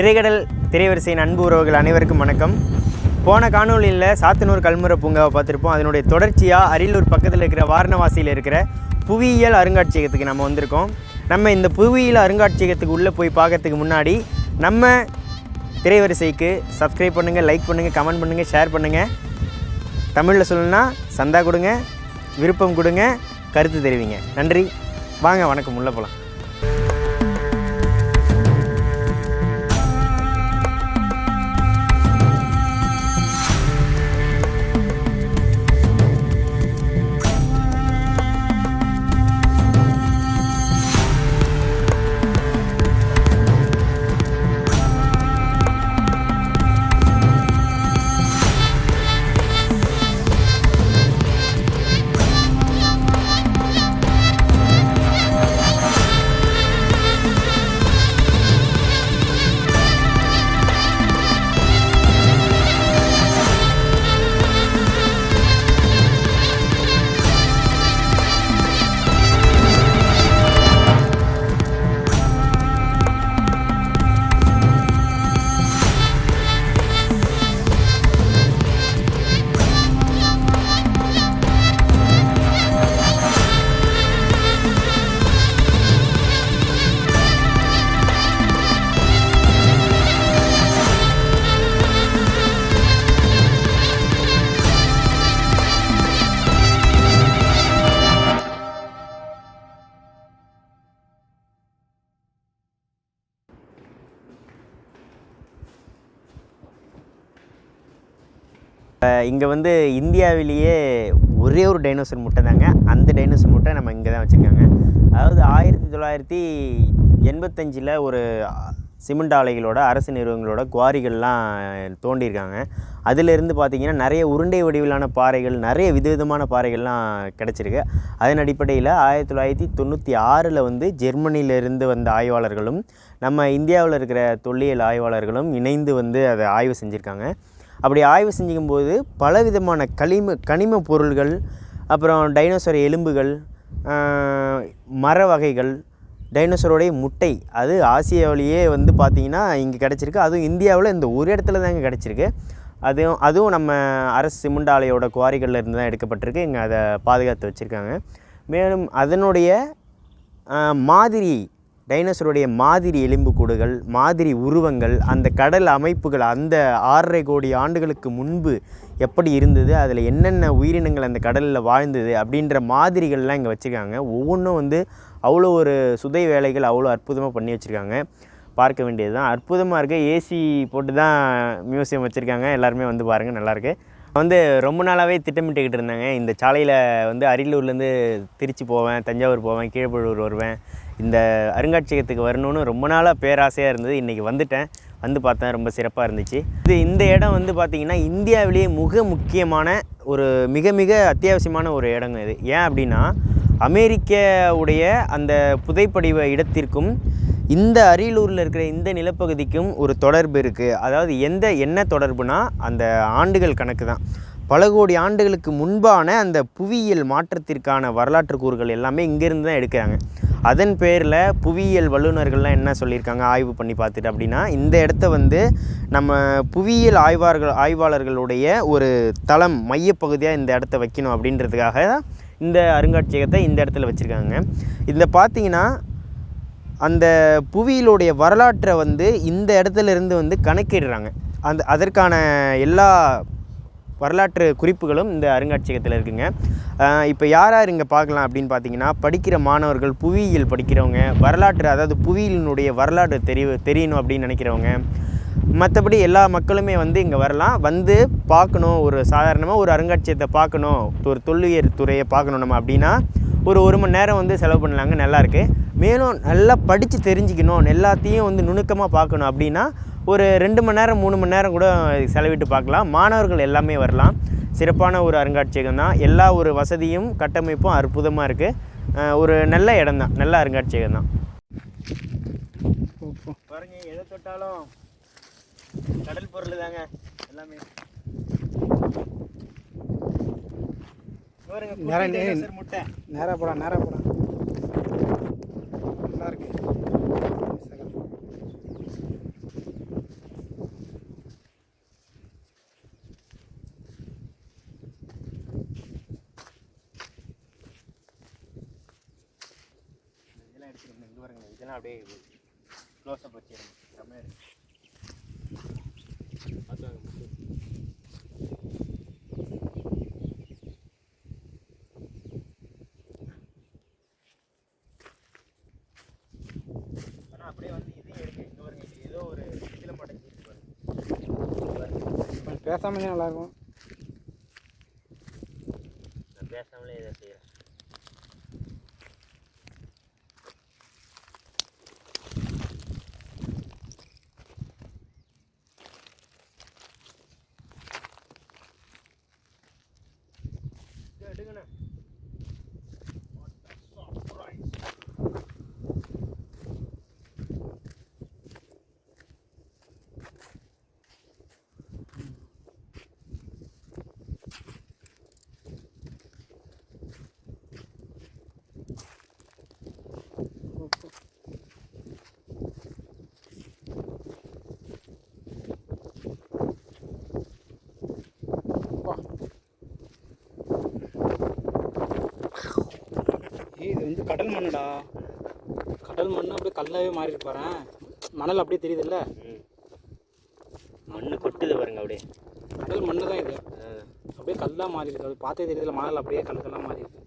நிறைகடல் திரைவரிசையின் அன்பு உறவுகள் அனைவருக்கும் வணக்கம். போன காணொலியில் சாத்தனூர் கல்முறை பூங்காவை பார்த்துருப்போம். அதனுடைய தொடர்ச்சியாக அரியலூர் பக்கத்தில் இருக்கிற வாரணவாசியில் இருக்கிற புவியியல் அருங்காட்சியகத்துக்கு நம்ம வந்திருக்கோம். நம்ம இந்த புவியியல் அருங்காட்சியகத்துக்கு உள்ளே போய் பார்க்கறதுக்கு முன்னாடி நம்ம திரைவரிசைக்கு சப்ஸ்கிரைப் பண்ணுங்கள் லைக் பண்ணுங்கள் கமெண்ட் பண்ணுங்கள் ஷேர் பண்ணுங்கள் தமிழில் சொல்லணும்னா சந்தா கொடுங்க விருப்பம் கொடுங்க கருத்து தெரிவிங்க. நன்றி. வாங்க வணக்கம். உள்ளே போகலாம் இங்கே வந்து இந்தியாவிலேயே ஒரே ஒரு டைனோசர் முட்டை தாங்க. அந்த டைனோசர் முட்டை நம்ம இங்கே தான் வச்சுருக்காங்க. அதாவது ஆயிரத்தி தொள்ளாயிரத்தி எண்பத்தஞ்சில் ஒரு சிமெண்ட் ஆலைகளோட அரசு நிறுவனங்களோட குவாரிகள்லாம் தோண்டியிருக்காங்க. அதிலிருந்து பார்த்தீங்கன்னா நிறைய உருண்டை வடிவிலான பாறைகள் நிறைய விதவிதமான பாறைகள்லாம் கிடச்சிருக்கு. அதன் அடிப்படையில் ஆயிரத்தி தொள்ளாயிரத்தி தொண்ணூற்றி ஆறில் வந்து ஜெர்மனியிலிருந்து வந்த ஆய்வாளர்களும் நம்ம இந்தியாவில் இருக்கிற தொல்லியல் ஆய்வாளர்களும் இணைந்து வந்து அதை ஆய்வு செஞ்சுருக்காங்க. அப்படி ஆய்வு செஞ்சுக்கும்போது பலவிதமான களிம கனிம பொருள்கள் அப்புறம் டைனோசர் எலும்புகள் மர வகைகள் டைனோசரோடைய முட்டை அது ஆசியாவிலேயே வந்து பார்த்திங்கன்னா இங்கே கிடச்சிருக்கு. அதுவும் இந்தியாவில் இந்த ஒரு இடத்துல தாங்க கிடச்சிருக்கு. அதுவும் அதுவும் நம்ம அரசு சிமெண்ட் ஆலையோட குவாரிகளில் இருந்து தான் எடுக்கப்பட்டிருக்கு. இங்கே அதை பாதுகாத்து வச்சுருக்காங்க. மேலும் அதனுடைய மாதிரி டைனோசருடைய மாதிரி எலும்புக்கூடுகள் மாதிரி உருவங்கள் அந்த கடல் அமைப்புகள் அந்த ஆறரை கோடி ஆண்டுகளுக்கு முன்பு எப்படி இருந்தது அதில் என்னென்ன உயிரினங்கள் அந்த கடலில் வாழ்ந்தது அப்படின்ற மாதிரிகள்லாம் இங்கே வச்சுருக்காங்க. ஒவ்வொன்றும் வந்து அவ்வளோ ஒரு சுதை வேலைகள் அவ்வளோ அற்புதமாக பண்ணி வச்சுருக்காங்க. பார்க்க வேண்டியது தான் அற்புதமாக இருக்குது ஏசி போட்டு தான் மியூசியம் வச்சுருக்காங்க. எல்லாருமே வந்து பாருங்கள் நல்லாயிருக்கு வந்து ரொம்ப நாளாகவே திட்டமிட்டுக்கிட்டு இருந்தாங்க. இந்த சாலையில் வந்து அரியலூர்லேருந்து திருச்சி போவேன் தஞ்சாவூர் போவேன் கீழ்பழூர் வருவேன். இந்த அருங்காட்சியகத்துக்கு வரணும்னு ரொம்ப நாளாக பேராசையாக இருந்தது. இன்றைக்கி வந்துட்டேன். வந்து பார்த்தேன் ரொம்ப சிறப்பாக இருந்துச்சு. இது இந்த இடம் வந்து பார்த்திங்கன்னா இந்தியாவிலேயே மிக முக்கியமான ஒரு மிக மிக அத்தியாவசியமான ஒரு இடங்க இது. ஏன் அப்படின்னா அமெரிக்காவுடைய அந்த புதைப்படிவ இடத்திற்கும் இந்த அரியலூரில் இருக்கிற இந்த நிலப்பகுதிக்கும் ஒரு தொடர்பு இருக்குது அதாவது எந்த என்ன தொடர்புனா அந்த ஆண்டுகள் கணக்கு தான். பல கோடி ஆண்டுகளுக்கு முன்பான அந்த புவியியல் மாற்றத்திற்கான வரலாற்று கூறுகள் எல்லாமே இங்கேருந்து தான் எடுக்கிறாங்க. அதன் பேரில் புவியியல் வல்லுநர்கள்லாம் என்ன சொல்லியிருக்காங்க? ஆய்வு பண்ணி பார்த்துட்டு அப்படின்னா இந்த இடத்த வந்து நம்ம புவியியல் ஆய்வாளர்கள் ஆய்வாளர்களுடைய ஒரு தளம் மையப்பகுதியாக இந்த இடத்த வைக்கணும் அப்படின்றதுக்காக இந்த அருங்காட்சியகத்தை இந்த இடத்துல வச்சுருக்காங்க. இந்த பார்த்தீங்கன்னா அந்த புவியிலுடைய வரலாற்றை வந்து இந்த இடத்துல இருந்து வந்து கணக்கிடுறாங்க. அந்த அதற்கான எல்லா வரலாற்று குறிப்புகளும் இந்த அருங்காட்சியகத்தில் இருக்குங்க. இப்போ யார் யார் இங்கே பார்க்கலாம் அப்படின்னு பார்த்தீங்கன்னா படிக்கிற மாணவர்கள் புவியியல் படிக்கிறவங்க வரலாற்று அதாவது புவியினுடைய வரலாறு தெரிய தெரியணும் அப்படின்னு நினைக்கிறவங்க மற்றபடி எல்லா மக்களுமே வந்து இங்கே வரலாம். வந்து பார்க்கணும் ஒரு சாதாரணமாக ஒரு அருங்காட்சியகத்தை பார்க்கணும் ஒரு தொல்லியல் துறையை பார்க்கணும் நம்ம அப்படின்னா ஒரு ஒரு மணி நேரம் வந்து செலவு பண்ணலாங்க. நல்லாயிருக்கு மேலும் நல்லா படித்து தெரிஞ்சுக்கணும் எல்லாத்தையும் வந்து நுணுக்கமாக பார்க்கணும் அப்படின்னா ஒரு ரெண்டு மணி நேரம் மூணு மணி நேரம் கூட செலவிட்டு பார்க்கலாம். மாணவர்கள் எல்லாமே வரலாம். சிறப்பான ஒரு அருங்காட்சியகம் தான். எல்லா ஒரு வசதியும் கட்டமைப்பும் அற்புதமாக இருக்குது ஒரு நல்ல இடம் தான் நல்ல அருங்காட்சியகம் தான். பாருங்க எதை தொட்டாலும் கடல் பொருள் தாங்க எல்லாமே. பாருங்க, குட்டி நேரா நே- dinosaur முட்டை. நேராக போடா நேராக போடா நல்லா இருக்கு இதெல்லாம் அப்படியே க்ளோஸ் அப் வச்சிருங்க செம்மையாக இருக்கு. ஆனால் அப்படியே வந்து இதையும் எடுங்க. இங்கே பாருங்க இது ஏதோ ஒரு இதில் மாட்டேங்குது பாருங்க. கொஞ்சம் ഇങ്ങനെ கடல் மண்ணுடா. கடல் மண்ணு அப்படியே கல்லாவே மாறி இருப்பாரேன் மணல் அப்படியே தெரியுதுல்ல? மண்ணு கொட்டுது பாருங்க அப்படியே. கடல் மண்ணு தான் இது. அப்படியே கல்லாக மாறி இருக்கு அது பார்த்தே தெரியுதுல மணல் அப்படியே கல் கல்லாக மாறி இருக்கு